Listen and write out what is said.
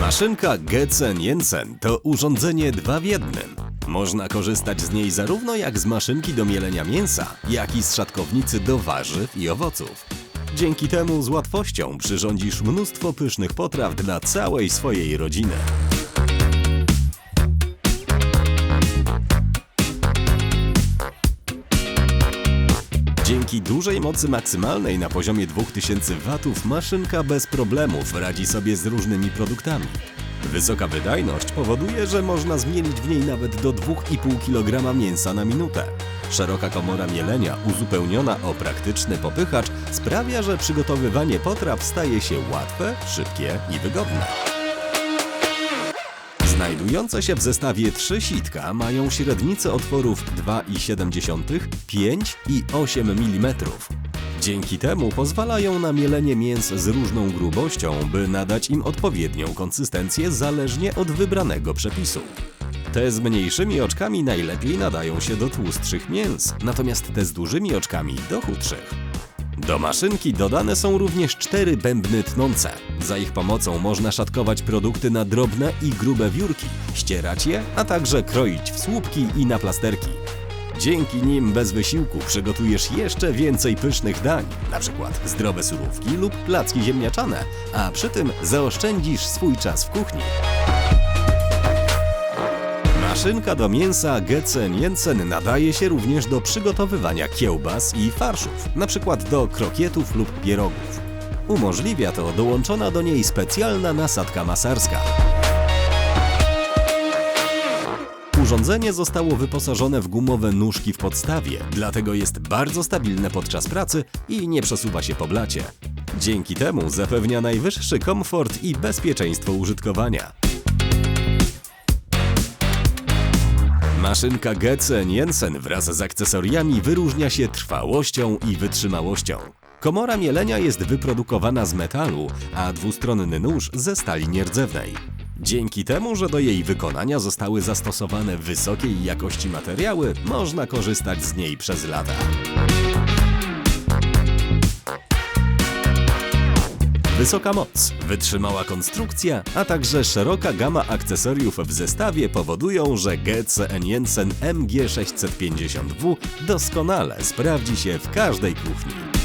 Maszynka Getsen Jensen to urządzenie dwa w jednym. Można korzystać z niej zarówno jak z maszynki do mielenia mięsa, jak i z szatkownicy do warzyw i owoców. Dzięki temu z łatwością przyrządzisz mnóstwo pysznych potraw dla całej swojej rodziny. Dzięki dużej mocy maksymalnej na poziomie 2000 W maszynka bez problemów radzi sobie z różnymi produktami. Wysoka wydajność powoduje, że można zmielić w niej nawet do 2,5 kg mięsa na minutę. Szeroka komora mielenia uzupełniona o praktyczny popychacz sprawia, że przygotowywanie potraw staje się łatwe, szybkie i wygodne. Znajdujące się w zestawie trzy sitka mają średnice otworów 2,7, 5 i 8 mm. Dzięki temu pozwalają na mielenie mięs z różną grubością, by nadać im odpowiednią konsystencję zależnie od wybranego przepisu. Te z mniejszymi oczkami najlepiej nadają się do tłustszych mięs, natomiast te z dużymi oczkami do chudszych. Do maszynki dodane są również cztery bębny tnące. Za ich pomocą można szatkować produkty na drobne i grube wiórki, ścierać je, a także kroić w słupki i na plasterki. Dzięki nim bez wysiłku przygotujesz jeszcze więcej pysznych dań, przykład zdrowe surówki lub placki ziemniaczane, a przy tym zaoszczędzisz swój czas w kuchni. Maszynka do mięsa Getsen Jensen nadaje się również do przygotowywania kiełbas i farszów, przykład do krokietów lub pierogów. Umożliwia to dołączona do niej specjalna nasadka masarska. Urządzenie zostało wyposażone w gumowe nóżki w podstawie, dlatego jest bardzo stabilne podczas pracy i nie przesuwa się po blacie. Dzięki temu zapewnia najwyższy komfort i bezpieczeństwo użytkowania. Maszynka Getsen Jensen wraz z akcesoriami wyróżnia się trwałością i wytrzymałością. Komora mielenia jest wyprodukowana z metalu, a dwustronny nóż ze stali nierdzewnej. Dzięki temu, że do jej wykonania zostały zastosowane wysokiej jakości materiały, można korzystać z niej przez lata. Wysoka moc, wytrzymała konstrukcja, a także szeroka gama akcesoriów w zestawie powodują, że GCN Jensen MG650W doskonale sprawdzi się w każdej kuchni.